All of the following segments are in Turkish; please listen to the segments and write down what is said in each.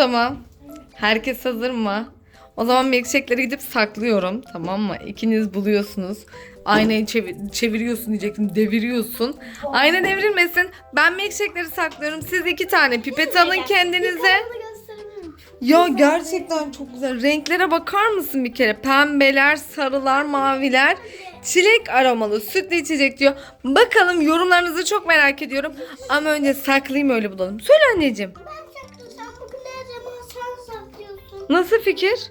Tamam. Herkes hazır mı? O zaman milkshake'leri gidip saklıyorum. Tamam mı? İkiniz buluyorsunuz. Aynayı çevir- çeviriyorsun diyecektim. Deviriyorsun. Ayna devrilmesin. Ben milkshake'leri saklıyorum. Siz iki tane pipet alın kendinize. Ya gerçekten çok güzel. Renklere bakar mısın bir kere? Pembeler, sarılar, maviler. Çilek aromalı sütlü içecek diyor. Bakalım yorumlarınızı çok merak ediyorum. Ama önce saklayayım öyle bulalım. Söyle anneciğim. Ben Nasıl fikir?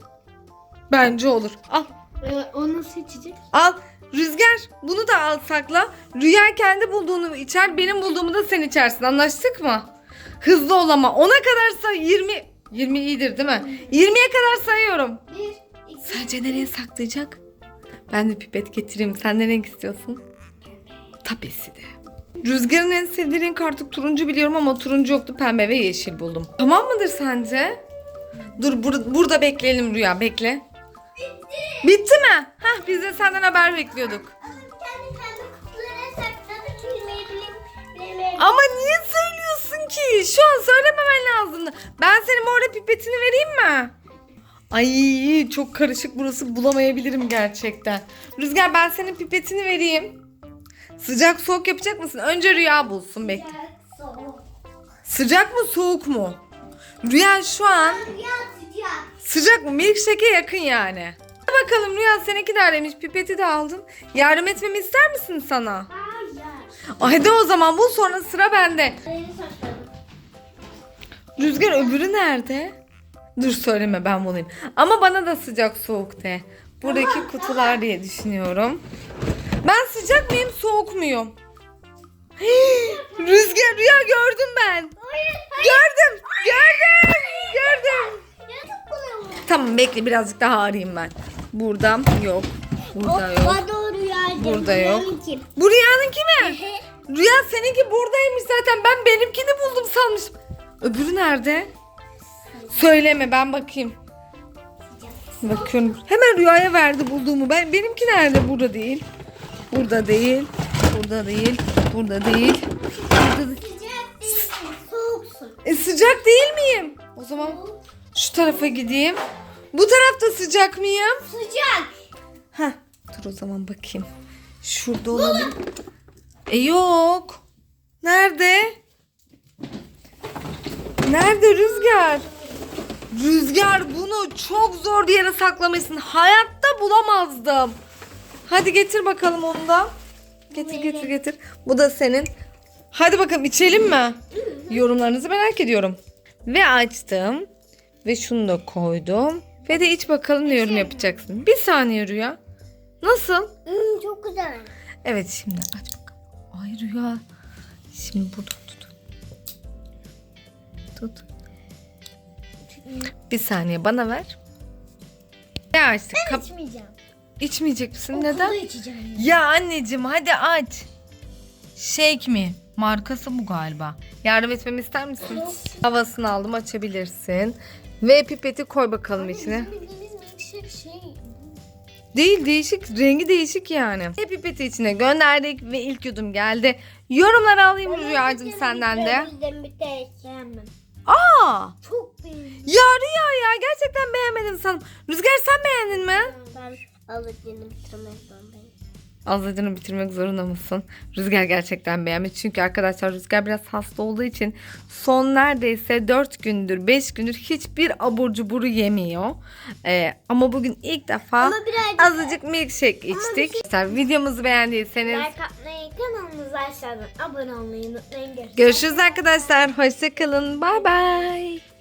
Bence olur. Al. Ee, onu seçecek. Al. Rüzgar bunu da al sakla. Rüya kendi bulduğunu içer. Benim bulduğumu da sen içersin. Anlaştık mı? Hızlı ol ama. Ona kadar say 20. 20 iyidir değil mi? 20'ye kadar sayıyorum. Bir, iki, Sence nereye saklayacak? Ben de pipet getireyim. Sen ne renk istiyorsun? Tabesi de. Rüzgar'ın en sevdiği renk artık turuncu biliyorum ama turuncu yoktu. Pembe ve yeşil buldum. Tamam mıdır sence? Dur bur- burada bekleyelim Rüya bekle. Bitti. Bitti mi? Hah biz de senden haber bekliyorduk. Ama niye söylüyorsun ki? Şu an söylememen lazımdı. Ben senin orada pipetini vereyim mi? Ay çok karışık burası bulamayabilirim gerçekten. Rüzgar ben senin pipetini vereyim. Sıcak soğuk yapacak mısın? Önce Rüya bulsun bekle. Sıcak, soğuk. Sıcak mı soğuk mu? Rüya şu an Rüya sıcak. sıcak mı? Milkshake'e yakın yani. Hadi Bakalım Rüya seninki neredeymiş? Pipeti de aldın. Yardım etmemi ister misin sana? Hayır. Hadi o zaman bul sonra sıra bende. Beni. Rüzgar öbürü nerede? Dur söyleme ben bulayım. Ama bana da sıcak soğuk de. Buradaki kutular diye düşünüyorum. Ben sıcak mıyım soğuk muyum? Hii, Rüzgar rüya gördüm ben. Hayır. Gördüm. Gördüm. Gördüm. Tamam bekle birazcık daha arayayım ben. Burada yok. Burada yok. Burada yok. Bu Rüya'nınki mi? Rüya seninki buradaymış zaten. Ben benimkini buldum sanmışım. Öbürü nerede? Söyleme ben bakayım. Bakıyorum. Hemen Rüya'ya verdi bulduğumu. Ben benimki nerede? Burada değil. Burada değil. Burada değil. Burada değil. Burada değil. E sıcak değil miyim? O zaman şu tarafa gideyim. Bu tarafta sıcak mıyım? Sıcak. Heh, dur o zaman bakayım. Şurada olabilir. E yok. Nerede? Nerede Rüzgar? Rüzgar bunu çok zor bir yere saklamışsın. Hayatta bulamazdım. Hadi getir bakalım onu da. Getir getir getir. Bu da senin. Hadi bakalım içelim mi? Yorumlarınızı merak ediyorum. Ve açtım. Ve şunu da koydum. Ve de iç bakalım ne yorum yapacaksın. Bir saniye Rüya. Nasıl? Hmm, çok güzel. Evet şimdi aç bakalım. Ay Rüya. Şimdi burada tut. Tut. Bir saniye bana ver. Ne açtık? Kap- İçmeyeceğim. İçmeyecek misin? Neden? Okulda içeceğim. Ya anneciğim hadi aç. Shake mi? Markası bu galiba. Yardım etmemi ister misin? Havasını aldım açabilirsin. Ve pipeti koy bakalım içine. Şey. Değil değişik. Rengi değişik yani. Ve pipeti içine gönderdik ve ilk yudum geldi. Yorumları alayım Rüyacığım senden de. Aa! Çok beğendim. Ya Rüya ya gerçekten beğenmedim sanırım. Rüzgar sen beğendin mi? Ben alıcını bitirmek Azladığını bitirmek zorunda mısın? Rüzgar gerçekten beğenmiş. Çünkü arkadaşlar Rüzgar biraz hasta olduğu için son neredeyse 4 gündür 5 gündür hiçbir abur cuburu yemiyor. Ee, ama bugün ilk defa Ama birazcık azıcık milkshake içtik. Arkadaşlar videomuzu beğendiyseniz like atmayı, kanalımıza aşağıdan abone olmayı unutmayın. Görüşürüz. görüşürüz arkadaşlar. Hoşçakalın. Bay bay.